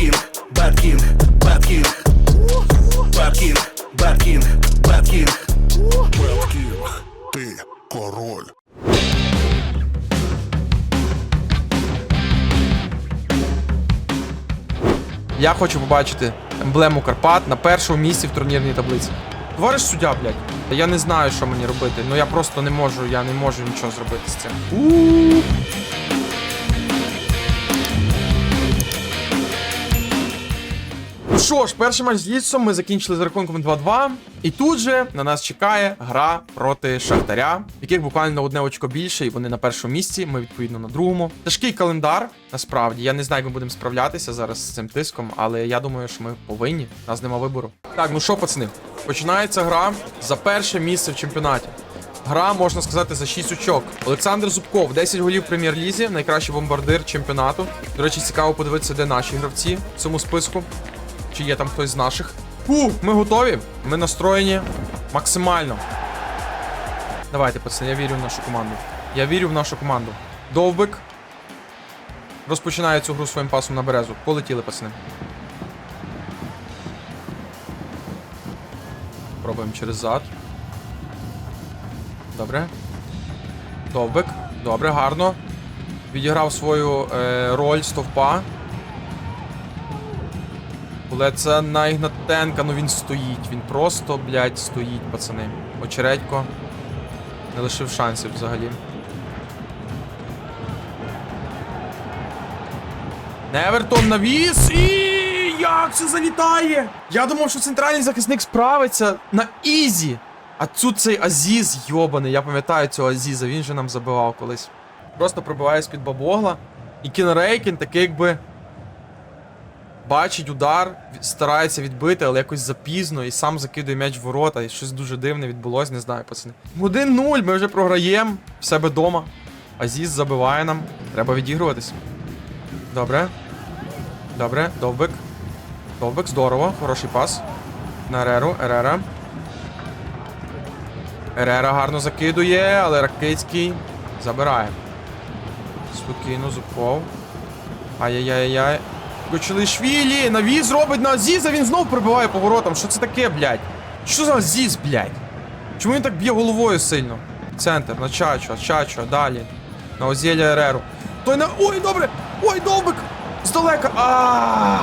Bad King, Bad King, Bad King. Беткінг, ти король. Я хочу побачити емблему Карпат на першому місці в турнірній таблиці. Товариш суддя, блядь. Я не знаю, що мені робити. Ну я просто не можу, я не можу нічого зробити з цим. Що ж, перший матч з Ліцом ми закінчили з рахунком 2-2. І тут же на нас чекає гра проти Шахтаря, яких буквально одне очко більше, і вони на першому місці, ми відповідно на другому. Тяжкий календар, насправді. Я не знаю, як ми будемо справлятися зараз з цим тиском, але я думаю, що ми повинні. У нас нема вибору. Так, ну що, пацани, починається гра за перше місце в чемпіонаті. Гра, можна сказати, за 6 очок. Олександр Зубков, 10 голів прем'єр-лізі, найкращий бомбардир чемпіонату. До речі, цікаво подивитися, де наші гравці в цьому списку. Чи є там хтось з наших? Фу, ми готові. Ми настроєні максимально. Давайте, пацани, я вірю в нашу команду. Я вірю в нашу команду. Довбик. Розпочинає цю гру своїм пасом на березу. Полетіли, пацани. Пробуємо через зад. Добре. Довбик. Добре, гарно. Відіграв свою е, роль стовпа. Але це на Ігнатенка, ну він стоїть. Він просто, блядь, стоїть, пацани. Очередько не лишив шансів взагалі. Невертон навіс і як це залітає! Я думав, що центральний захисник справиться на ізі. А тут цей Азіз йобаний, я пам'ятаю цього Азіза, він же нам забивав колись. Просто пробиває з-під бабогла. І Кінрейкін такий якби бачить удар, старається відбити, але якось запізно і сам закидує м'яч в ворота. І щось дуже дивне відбулось, не знаю, пацани. 1-0, ми вже програємо в себе вдома. Азіз забиває нам. Треба відігруватись. Добре. Добре, довбик. Довбик, здорово, хороший пас. На Ереру, Ерера. Ерера гарно закидує, але Ракицький забирає. Спокійно, Зубков. Ай-яй-яй-яй. Кочелишвілі, навіз робить на Азіза, він знов пробиває поворотом. Що це таке, блядь? Що за Азіз, блядь? Чому він так б'є головою сильно? Центр, на Чачо, Чачо, далі. На Озєля Ереру. Той на. Ой, добре! Ой, довбик! Здалека! а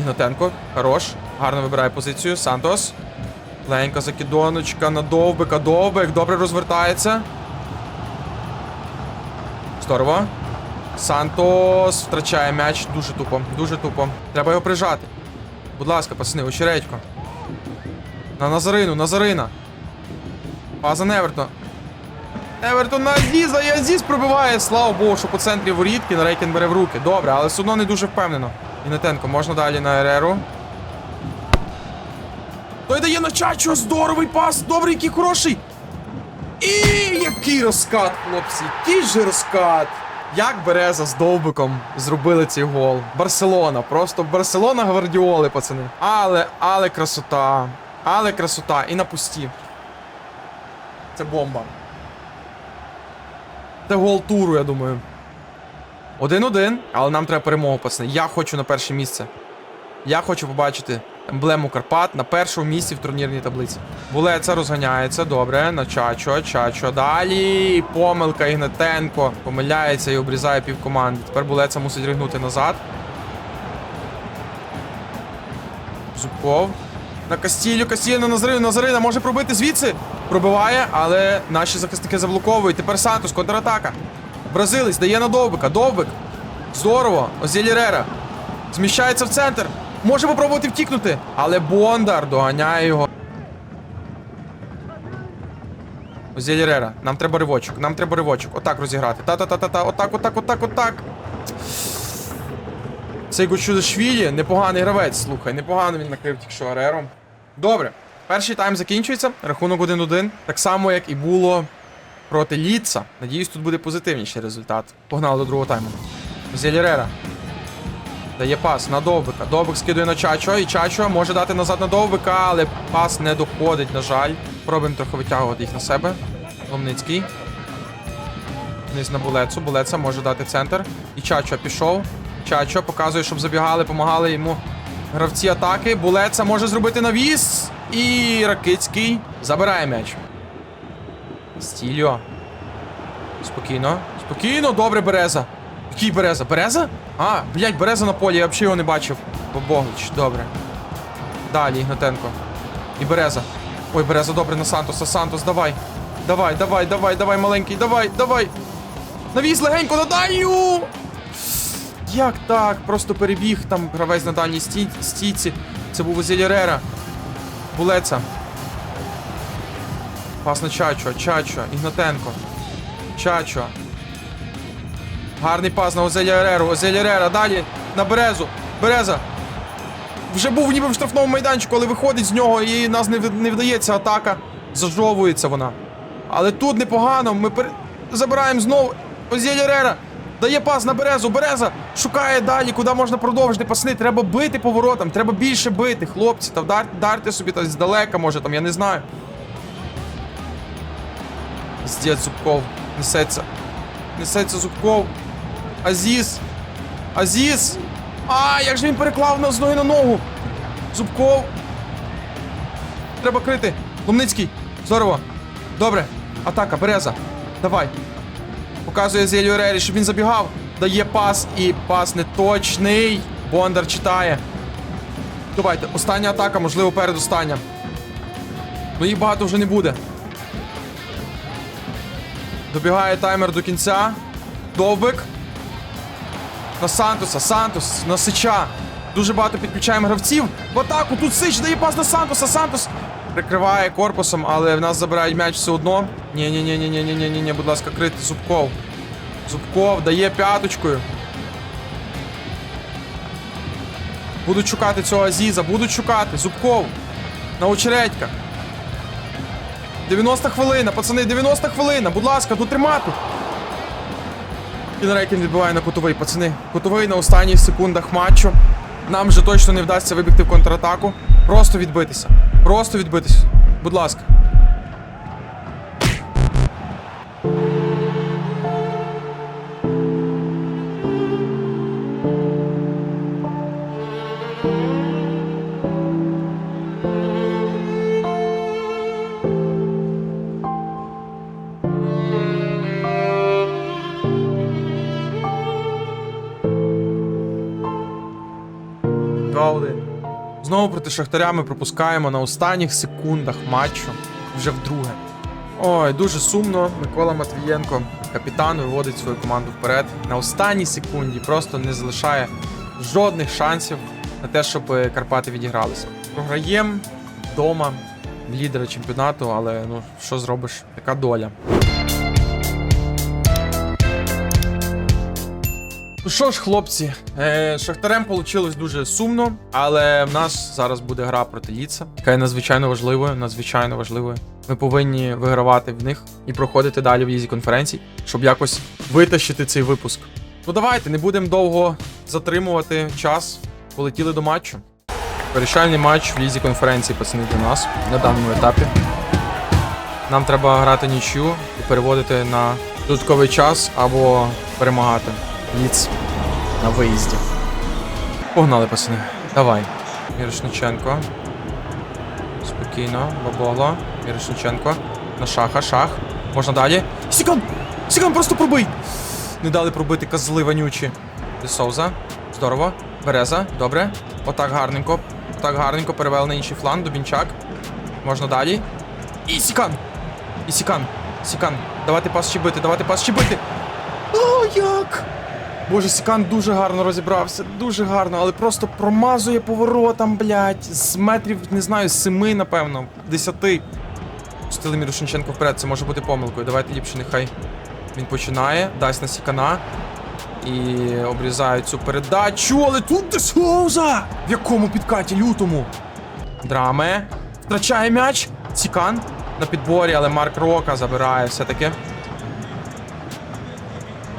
Ігнатенко, хорош. Гарно вибирає позицію. Сантос. Ленька закидоночка на довбика. Довбик добре розвертається. Здорово. Сантос втрачає м'яч дуже тупо, дуже тупо. Треба його прижати. Будь ласка, пацани, очередько. На Назарину, Назарина. Паза Невертон. Евертон на Азіза, і Азіз пробиває. Слава Богу, що по центрі ворітки на Рейкен бере в руки. Добре, але все одно не дуже впевнено. Інетенко, можна далі на Ереру. Той дає на Чачо, здоровий пас, добрий, який хороший. І який розкат, хлопці, який же розкат. Як Береза з Довбиком зробили цей гол. Барселона, просто Барселона Гвардіоли, пацани. Але, але красота. Але красота. І на пусті. Це бомба. Це гол туру, я думаю. Один-один, але нам треба перемогу, пацани. Я хочу на перше місце. Я хочу побачити емблему Карпат на першому місці в турнірній таблиці. Булеца розганяється, добре, на Чачо, Чачо. Далі помилка Ігнатенко помиляється і обрізає півкоманди. Тепер Булеца мусить ригнути назад. Зубков. На Кастілю, Кастілю на Назарину, Назарина може пробити звідси. Пробиває, але наші захисники заблоковують. Тепер Сантос, контратака. Бразилець дає на Довбика. Довбик. Здорово. Озєль Рера. Зміщається в центр. Може попробувати втікнути. Але Бондар доганяє його. Озєль Нам треба ривочок. Нам треба ривочок. Отак розіграти. Та-та-та-та-та. Отак, отак, отак, отак. Цей Гучудашвілі непоганий гравець, слухай, непогано він накрив тільки що Арером. Добре, перший тайм закінчується, рахунок 1-1. Так само, як і було проти Ліца. Надіюсь, тут буде позитивніший результат. Погнали до другого тайму. Зелірера. Дає пас на Довбика. Довбик скидує на Чачо, і Чачо може дати назад на Довбика, але пас не доходить, на жаль. Пробуємо трохи витягувати їх на себе. Ломницький. Вниз на Булецу. Булеца може дати центр. І Чачо пішов. Чачо показує, щоб забігали, помагали йому гравці атаки. Булеца може зробити навіс. І Ракицький забирає м'яч. Стільо. Спокійно. Спокійно, добре, Береза. Який Береза? Береза? А, блядь, Береза на полі, я взагалі його не бачив. Богоч, добре. Далі, Ігнатенко. І Береза. Ой, Береза, добре, на Сантоса. Сантос, давай. Давай, давай, давай, давай, маленький, давай, давай. Навіз легенько на дальню! Як так? Просто перебіг там гравець на дальній стій... стійці. Це був Зелірера. Булеца. Пас на Чачо, Чачо, Ігнатенко. Чачо. Гарний пас на Озеля Ереру. Озеля. Далі на Березу. Береза. Вже був ніби в штрафному майданчику, але виходить з нього і нас не, не вдається атака. Зажовується вона. Але тут непогано. Ми пер... забираємо знову. Ерера. Дає пас на Березу. Береза шукає далі, куди можна продовжити пасни. Треба бити поворотом, треба більше бити, хлопці. Та вдар... вдарте собі та здалека, може там, я не знаю. Здець Зубков. Несеться. Несеться Зубков. Азіз. Азіз. А, як же він переклав на з ноги на ногу. Зубков. Треба крити. Ломницький. Здорово. Добре. Атака, Береза. Давай. Показує Зелю Ерері, щоб він забігав. Дає пас і пас неточний. Бондар читає. Давайте, остання атака, можливо, передостання. Ну їх багато вже не буде. Добігає таймер до кінця. Довбик. На Сантоса. Сантос. На Сича. Дуже багато підключаємо гравців. В атаку. Тут Сич дає пас на Сантоса. Сантос прикриває корпусом, але в нас забирають м'яч все одно. ні ні ні ні ні ні ні ні будь ласка, крити. Зубков. Зубков дає п'яточкою. Будуть шукати цього Азіза, будуть шукати. Зубков. На очередьках. 90 хвилина, пацани, 90 хвилина, будь ласка, тут тримати. Кінрейкін відбиває на кутовий, пацани. Кутовий на останніх секундах матчу. Нам вже точно не вдасться вибігти в контратаку. Просто відбитися. Просто відбитися. Будь ласка. Проти Шахтаря ми пропускаємо на останніх секундах матчу. Вже вдруге. Ой, дуже сумно. Микола Матвієнко, капітан, виводить свою команду вперед. На останній секунді просто не залишає жодних шансів на те, щоб е, Карпати відігралися. Програємо вдома лідера чемпіонату, але ну що зробиш? Така доля. Що ж, хлопці, е, Шахтарем вийшло дуже сумно, але в нас зараз буде гра проти Ліца, яка є надзвичайно важливою, надзвичайно важливою. Ми повинні вигравати в них і проходити далі в лізі конференцій, щоб якось витащити цей випуск. Ну давайте, не будемо довго затримувати час. Полетіли до матчу. Вирішальний матч в лізі конференції, пацани, для нас на даному етапі. Нам треба грати нічю і переводити на додатковий час або перемагати. Ліц на виїзді. Погнали, пацани. Давай. Мірошниченко. Спокійно. Баболо. Мірошниченко. На шаха, шах. Можна далі. Сікан! Сікан, просто пробий! Не дали пробити козли вонючі. Десоуза. Здорово. Береза. Добре. Отак гарненько. Отак гарненько перевели на інший фланг. Дубінчак. Можна далі. І Сікан! І Сікан. Сікан. Давайте пас щебити, давайте пас щебити. О, як? Боже, Сікан дуже гарно розібрався, дуже гарно, але просто промазує поворотом, блядь, з метрів, не знаю, семи, напевно, десяти. Пустили Мірошниченко вперед, це може бути помилкою. Давайте ліпше нехай він починає, дасть на Сікана. І обрізає цю передачу, але тут де Соуза! В якому підкаті лютому? Драме. Втрачає м'яч. Сікан на підборі, але Марк Рока забирає все-таки.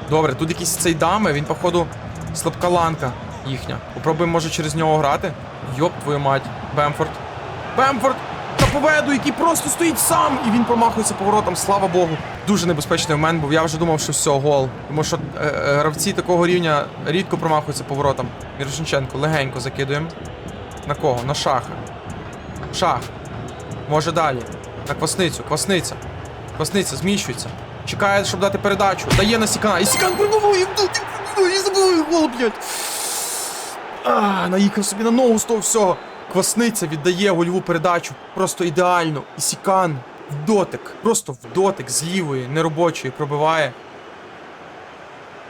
Добре, тут якийсь цей дами, він, походу, слабка ланка їхня. Попробуємо, може, через нього грати. Йоп, твою мать. Бемфорд. Бемфорд! Та поведу, який просто стоїть сам! І він промахується поворотом, слава Богу. Дуже небезпечний момент був. Я вже думав, що все, гол. Тому що е, е, гравці такого рівня рідко промахуються поворотом. Мірошниченко легенько закидуємо. На кого? На шаха. Шах. Може далі. На квасницю. Квасниця. Квасниця зміщується. Чекає, щоб дати передачу. Дає на Сікана. І Сікан пробуває, і забуває гол, блядь. Наїхав собі на ногу з того всього. Квасниця віддає гольову передачу. Просто ідеально. І Сікан в дотик. Просто в дотик з лівої, неробочої пробиває.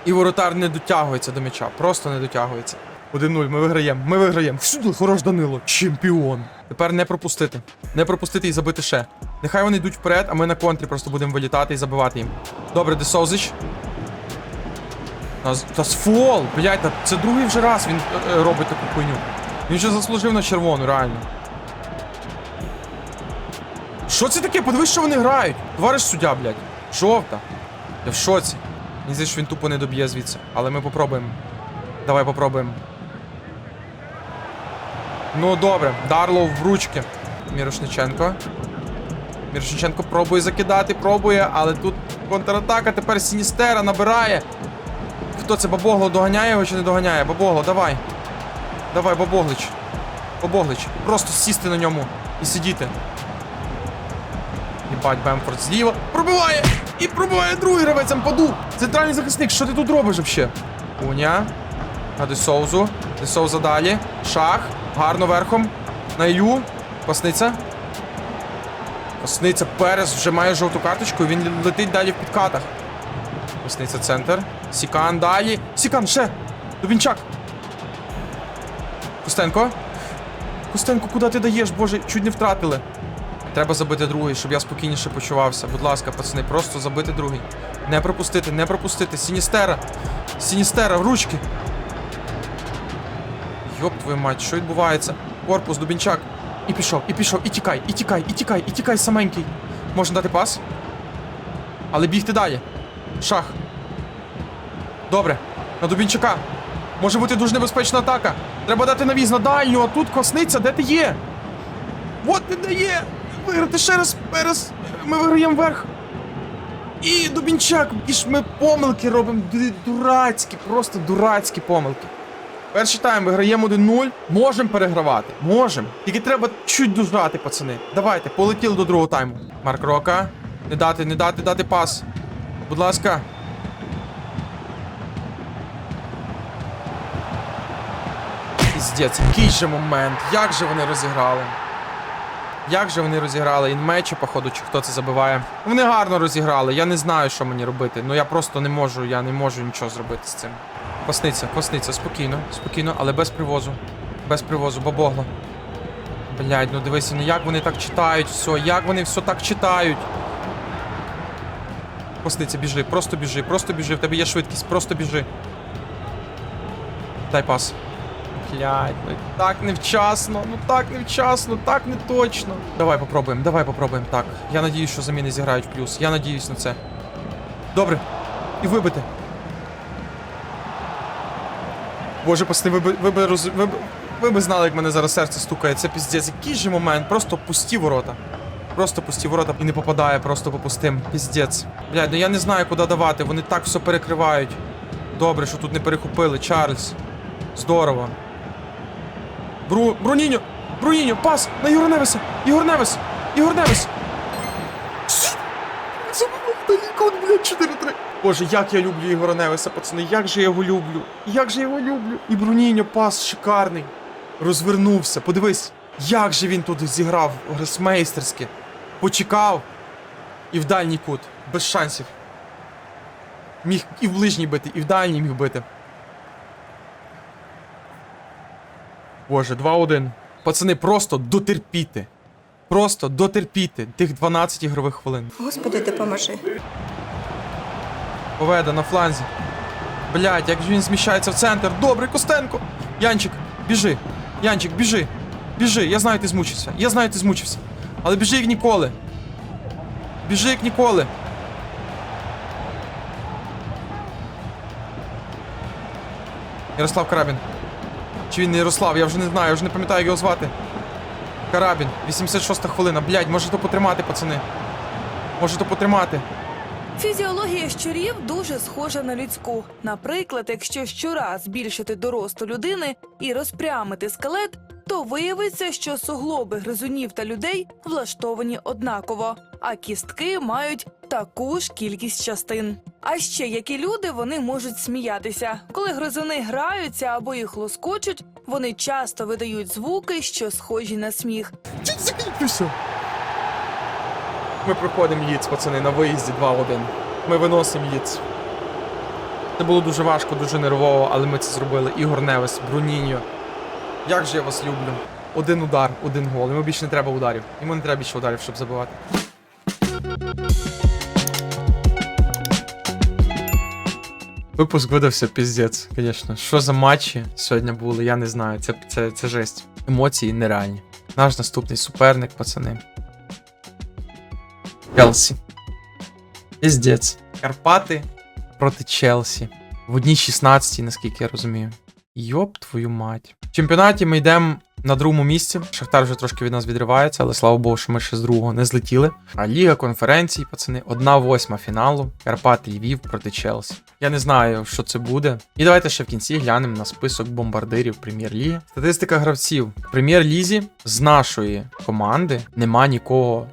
І воротар не дотягується до м'яча. Просто не дотягується. 1-0, ми виграємо. Ми виграємо. Всюди хорош Данило. Чемпіон. Тепер не пропустити. Не пропустити і забити ще. Нехай вони йдуть вперед, а ми на контрі просто будемо вилітати і забивати їм. Добре, Десовзич. Та, та! Блять, та це другий вже раз він е, е, робить таку хуйню. Він вже заслужив на червону, реально. Що це таке? Подивись, що вони грають. Товариш суддя, блядь. Жовта. Я в шоці. Мені здається, що він тупо не доб'є звідси. Але ми попробуємо. Давай попробуємо. Ну добре, Дарлов в ручки. Мірошниченко. Мірошниченко пробує закидати, пробує, але тут контратака, тепер Сіністера набирає. Хто це Бабогло доганяє його чи не доганяє? Бабогло, давай. Давай, Бабоглич. Бабоглич. Просто сісти на ньому і сидіти. Їбать, Бемфорд зліва. Пробиває! І пробиває другий гравець Ампаду. Центральний захисник, що ти тут робиш взагалі? Уня. На Десоузу. Десоуза далі. Шах. Гарно верхом. На Ю. Пасниця. Пасниця Перес вже має жовту карточку, він летить далі в підкатах. Пасниця центр. Сікан далі. Сікан ще! Дубінчак. Костенко. Костенко, куди ти даєш? Боже, чуть не втратили. Треба забити другий, щоб я спокійніше почувався. Будь ласка, пацани, просто забити другий. Не пропустити, не пропустити. Сіністера. Сіністера, в ручки. Йоп твою мать, що відбувається? Корпус, Дубінчак. І пішов, і пішов, і тікай, і тікай, і тікай, і тікай саменький. Можна дати пас. Але бігти далі. Шах. Добре. На Дубінчака. Може бути дуже небезпечна атака. Треба дати навіз на дальню, а тут косниця, де ти є? От не дає! Виграти ще раз, перес. Ми виграємо вверх. І Дубінчак, і ж ми помилки робимо. Дурацькі, просто дурацькі помилки. Перший тайм виграємо 1-0. Можемо перегравати. Можемо. Тільки треба чуть дожати, пацани. Давайте, полетіли до другого тайму. Марк Рока. Не дати, не дати, дати пас. Будь ласка. Піздець, який же момент. Як же вони розіграли? Як же вони розіграли? Інмечі, походу, чи хто це забиває. Вони гарно розіграли. Я не знаю, що мені робити. Ну я просто не можу, я не можу нічого зробити з цим. Косниця, косниця, спокійно, спокійно, але без привозу. Без привозу, бабогло. Блядь, ну дивися, ну як вони так читають все, як вони все так читають. Косниця, біжи, просто біжи, просто біжи, в тебе є швидкість, просто біжи. Дай пас. Блядь, ну так невчасно, ну так невчасно, так не точно. Давай попробуємо, давай попробуємо. Так. Я надіюсь, що заміни зіграють в плюс. Я надіюсь на це. Добре. І вибити. Боже, пасни, ви би, ви би, роз... ви, б... ви би знали, як мене зараз серце стукає. Це піздець. Який же момент? Просто пусті ворота. Просто пусті ворота і не попадає просто по пустим. Піздець. Блядь, ну я не знаю, куди давати. Вони так все перекривають. Добре, що тут не перехопили. Чарльз. Здорово. Бру... Бруніньо! Бруніньо! Пас! На Ігор Невеса! Ігор Невес! Ігор Невес! Боже, як я люблю Ігора Невеса, пацани, як же я його люблю. Як же я його люблю. І Бруніньо пас шикарний. Розвернувся, подивись, як же він тут зіграв гросмейстерськи. Почекав. І в дальній кут. Без шансів. Міг і в ближній бити, і в дальній міг бити. Боже, 2-1. Пацани, просто дотерпіти. Просто дотерпіти тих 12 ігрових хвилин. Господи, допоможи. Поведа на фланзі. Блять, як він зміщається в центр. Добре, Костенко. Янчик, біжи. Янчик, біжи. Біжи. Я знаю, ти змучився. Я знаю, ти змучився. Але біжи як ніколи. Біжи як ніколи. Ярослав Карабін. Чи він не Ярослав? Я вже не знаю, я вже не пам'ятаю, як його звати. Карабін, 86 хвилина. Блядь, може то потримати, пацани. Може то потримати. Фізіологія щурів дуже схожа на людську. Наприклад, якщо щура збільшити до росту людини і розпрямити скелет, то виявиться, що суглоби гризунів та людей влаштовані однаково, а кістки мають таку ж кількість частин. А ще як і люди, вони можуть сміятися. Коли гризуни граються або їх лоскочуть, вони часто видають звуки, що схожі на сміх. Ми проходимо їц, пацани, на виїзді 2-1. Ми виносимо їц. Це було дуже важко, дуже нервово, але ми це зробили. Ігор Невес, Бруніньо. Як же я вас люблю. Один удар, один гол. Йому більше не треба ударів. Йому не треба більше ударів, щоб забивати. Випуск видався піздець, звісно. Що за матчі сьогодні були, я не знаю. Це, це, це жесть. Емоції нереальні. Наш наступний суперник, пацани. Челсі. Піздець. Карпати проти Челсі. В одній 16, наскільки я розумію. Йоп твою мать. В чемпіонаті ми йдемо на другому місці. Шахтар вже трошки від нас відривається, але слава Богу, що ми ще з другого не злетіли. А Ліга конференцій, пацани, одна восьма фіналу. Карпати Львів проти Челсі. Я не знаю, що це буде. І давайте ще в кінці глянемо на список бомбардирів прем'єр-ліги. Статистика гравців. В прем'єр-лізі з нашої команди нема нікого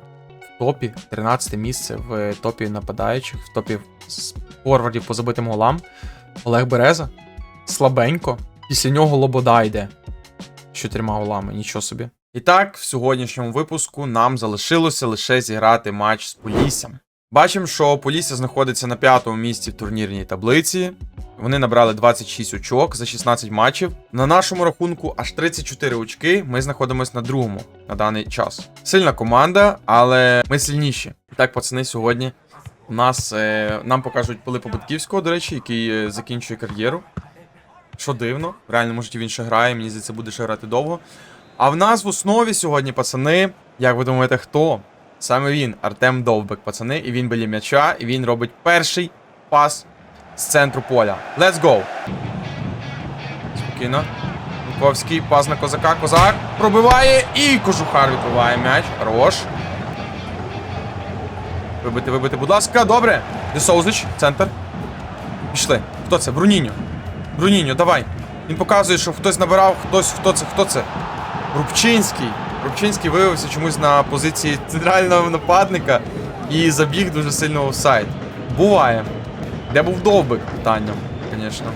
топі. 13 місце в топі нападаючих, в топі форвардів по забитим голам. Олег Береза. Слабенько. Після нього Лобода йде. з Чотирма голами, нічого собі. І так, в сьогоднішньому випуску нам залишилося лише зіграти матч з Поліссям. Бачимо, що Полісся знаходиться на п'ятому місці в турнірній таблиці. Вони набрали 26 очок за 16 матчів. На нашому рахунку аж 34 очки. Ми знаходимося на другому на даний час. Сильна команда, але ми сильніші. Так, пацани, сьогодні у нас е, нам покажуть Пилипа Будківського, до речі, який е, закінчує кар'єру. Що дивно, в реальному житті він ще грає, мені здається, буде ще грати довго. А в нас в основі сьогодні, пацани, як ви думаєте, хто? Саме він, Артем Довбек, пацани, і він біля м'яча, і він робить перший пас з центру поля. Let's go! Спокійно. Луковський, пас на козака, козак пробиває і кожухар відбиває м'яч. Хорош. Вибити, вибити, будь ласка, добре. Десоузич, центр. Пішли. Хто це? Бруніньо. Бруніньо, давай. Він показує, що хтось набирав, хтось, хто це, хто це? Рубчинський. Рубчинський виявився чомусь на позиції центрального нападника і забіг дуже сильно в офсайд. Буває. Де був довбик? Питання, звісно.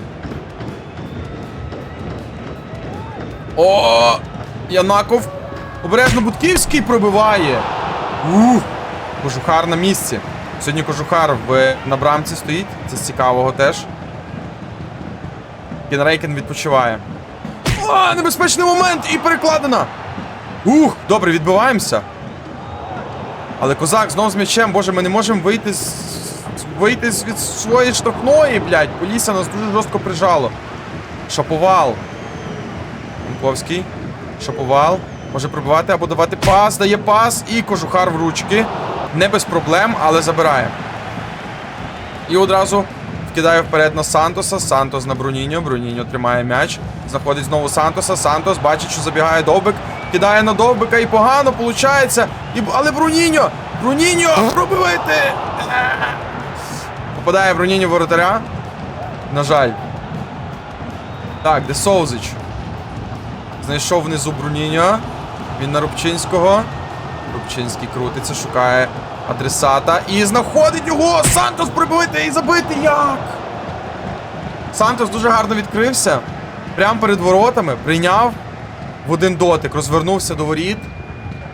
О! Янаков. Обережно Будківський пробиває. Ух! Кожухар на місці. Сьогодні кожухар в, на брамці стоїть. Це з цікавого теж. Кінрейкен відпочиває. О, небезпечний момент! І перекладена! Ух, добре, відбиваємося. Але козак знов з м'ячем, боже, ми не можемо вийти з. Вийти від своєї штрафної, блядь. Полісся нас дуже жорстко прижало. Шаповал. Янковський. Шаповал. Може пробивати або давати пас, дає пас і кожухар в ручки. Не без проблем, але забирає. І одразу вкидає вперед на Сантоса. Сантос на Бруніньо. Бруніньо тримає м'яч. Знаходить знову Сантоса. Сантос бачить, що забігає Довбик. Кидає на Довбика і погано виходить. І... Але Бруніньо! Бруніньо! Пробивайте! Попадає в воротаря. На жаль. Так, де Соузич? Знайшов внизу Бруніньо. Він на Рубчинського. Рубчинський крутиться, шукає адресата і знаходить його! Сантос прибити і забити! Як? Сантос дуже гарно відкрився. Прямо перед воротами прийняв в один дотик, розвернувся до воріт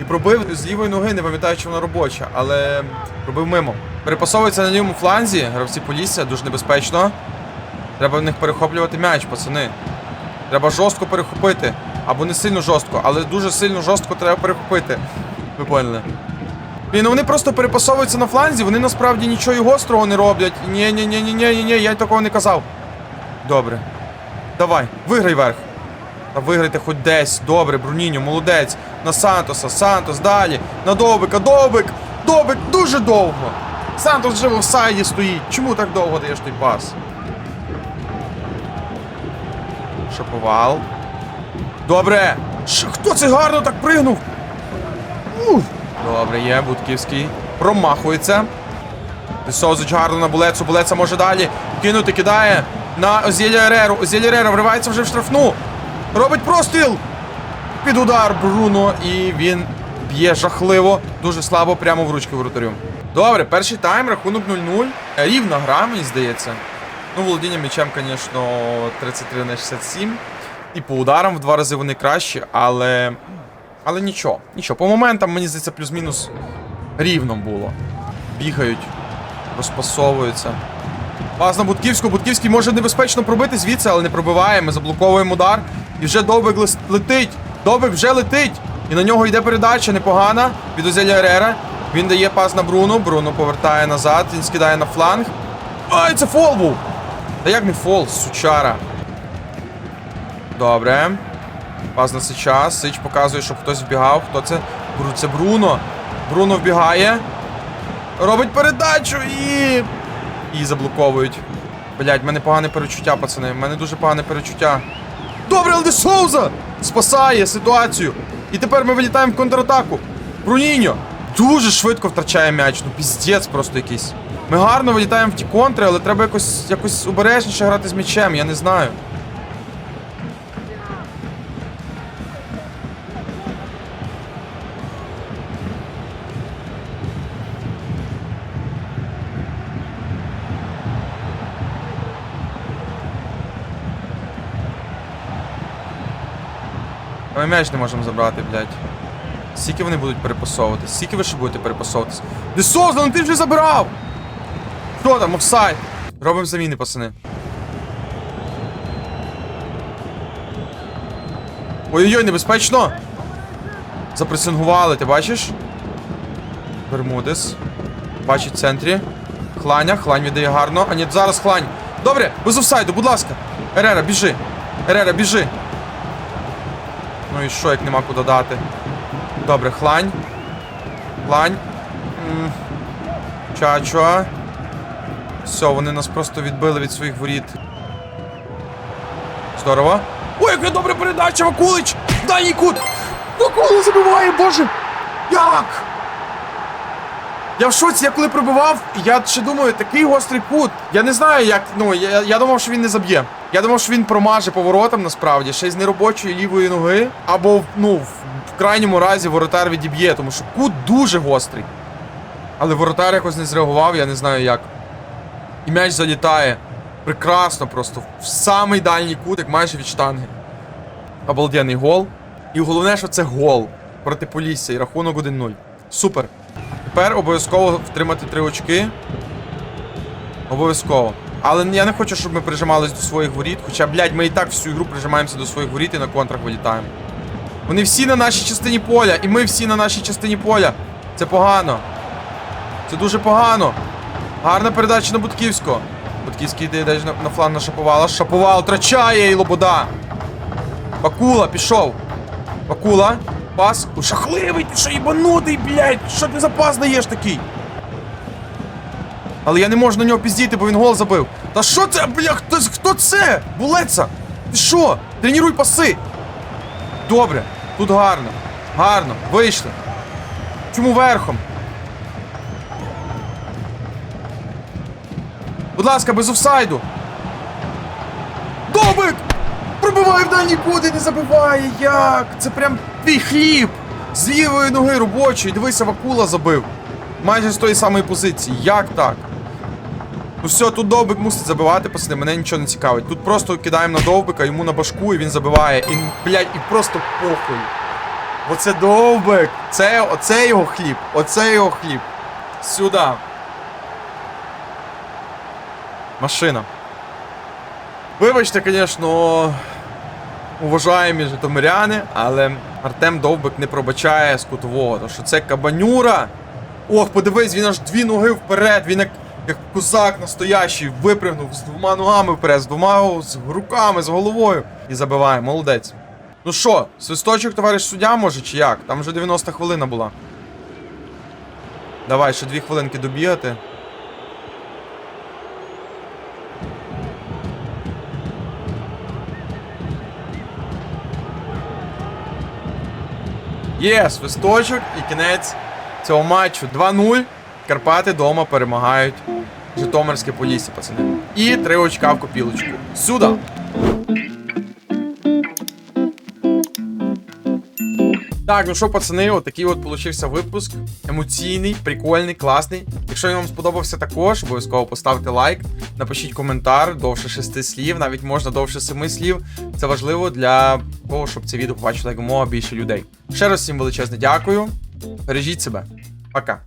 і пробив з лівої ноги, не пам'ятаю, чи вона робоча, але пробив мимо. Перепасовується на лівому фланзі, гравці Полісся, дуже небезпечно. Треба в них перехоплювати м'яч, пацани. Треба жорстко перехопити. Або не сильно жорстко, але дуже сильно жорстко треба перехопити. Ви поняли? Блін, ну вони просто перепасовуються на фланзі, вони насправді нічого гострого не роблять. Ні, ні, ні, ні, ні, ні, ні, я такого не казав. Добре. Давай, виграй верх. Та виграйте хоч десь. Добре, Бруніньо, молодець. На Сантоса, Сантос, далі. На Довбика, Довбик! Довбик дуже довго. Сантос вже в офсайді стоїть. Чому так довго даєш той пас? Шаповал. Добре. Ш- хто це гарно так пригнув? Ух. Добре, є, Будківський. Промахується. Десозич гарно на булецу. Булеца може далі кинути, кидає на Озєля Ереру. Озєля Ерера вривається вже в штрафну. Робить простріл. Під удар Бруно, і він б'є жахливо, дуже слабо прямо в ручки воротарю. Добре, перший тайм, рахунок 0-0. Рівна гра, мені здається. Ну, володіння м'ячем, звісно, 33 на 67. І по ударам в два рази вони кращі, але. Але нічого. Нічого. По моментам, мені здається, плюс-мінус рівно було. Бігають, розпасовуються. Пас на Будківську. Будківський може небезпечно пробити звідси, але не пробиває. Ми заблоковуємо удар. І вже Довбик летить. Довбик вже летить. І на нього йде передача непогана від Озеля Ерера. Він дає пас на Бруно. Бруно повертає назад. Він скидає на фланг. Ай, це фол був! Та як не фол, сучара. Добре. Пас на Сича. Сич показує, щоб хтось вбігав. Хто це? Це Бруно. Бруно вбігає. Робить передачу і. І заблоковують. Блять, в мене погане перечуття, пацани. В мене дуже погане перечуття. Добре, Де Соуза! Спасає ситуацію. І тепер ми вилітаємо в контратаку. Бруніньо дуже швидко втрачає м'яч. Ну піздець просто якийсь. Ми гарно вилітаємо в ті контри, але треба якось, якось обережніше грати з м'ячем, я не знаю. Ми м'яч не можемо забрати, блядь. Скільки вони будуть перепасовуватись? Скільки ви ще будете перепасовуватись? Десоза, ну ти вже забирав! Хто там, офсайд? Робимо заміни, пацани. Ой-ой-ой, небезпечно! Запресингували, ти бачиш? Бермудес. Бачить в центрі. Хланя, хлань віддає гарно. А ні, зараз хлань. Добре, без офсайду, будь ласка. Ерера, біжи. Ерера, біжи. Ну і що, як нема куди дати? Добре, хлань. Хлань. Чачо. Все, вони нас просто відбили від своїх воріт. Здорово. Ой, яка добра передача, Вакулич! Дальній кут! Вакула забиває, боже! Як? Я в шоці, я коли пробивав, я ще думаю, такий гострий кут. Я не знаю, як. Ну, я, я думав, що він не заб'є. Я думав, що він промаже поворотом насправді, ще з неробочої лівої ноги. Або, ну, в, крайньому разі воротар відіб'є, тому що кут дуже гострий. Але воротар якось не зреагував, я не знаю як. І м'яч залітає. Прекрасно просто. В самий дальній кут, як майже від штанги. Обалденний гол. І головне, що це гол проти Полісся і рахунок 1-0. Супер. Тепер обов'язково втримати три очки. Обов'язково. Але я не хочу, щоб ми прижимались до своїх воріт. Хоча, блядь, ми і так всю ігру прижимаємося до своїх воріт і на контрах вилітаємо. Вони всі на нашій частині поля, і ми всі на нашій частині поля. Це погано. Це дуже погано. Гарна передача на Будківського. Будківський йде десь на, на фланг на Шаповала. Шаповал втрачає і Лобода. Бакула пішов. Бакула. Пас. О, Шахливий, ти що їбанутий, блядь? Що ти за пас даєш такий? Але я не можу на нього піздіти, бо він гол забив. Та що це, бля, хто, хто це? Булеца? Ти що? Тренуй паси. Добре, тут гарно. Гарно, вийшли. Чому верхом? Будь ласка, без офсайду. Добик! Пробиває в дальній кут і не забиває. Як? Це прям твій хліб. З лівої ноги робочої. Дивися, Вакула забив. Майже з тої самої позиції. Як так? Ну все, тут довбик мусить забивати, пацани, мене нічого не цікавить. Тут просто кидаємо на довбика, йому на башку, і він забиває. І, блядь, і просто похуй. Бо це довбик. Це, оце його хліб. Оце його хліб. Сюди. Машина. Вибачте, звісно, уважаємі житомиряни, але Артем Довбик не пробачає з кутового, тому що це кабанюра. Ох, подивись, він аж дві ноги вперед, він як, як козак настоящий, випригнув з двома ногами вперед, з двома з руками, з головою. І забиває, молодець. Ну що, свисточок, товариш суддя, може, чи як? Там вже 90 хвилина була. Давай, ще дві хвилинки добігати. Є, свисточок і кінець цього матчу 2-0. Карпати дома перемагають Житомирське Полісся, пацани. І три очка в копілочку. Сюди! Так, ну що, пацани, от такий от получився випуск. Емоційний, прикольний, класний. Якщо він вам сподобався також, обов'язково поставте лайк, напишіть коментар довше шести слів, навіть можна довше семи слів. Це важливо для того, щоб це відео побачило якомога більше людей. Ще раз всім величезне дякую. Бережіть себе. Пока.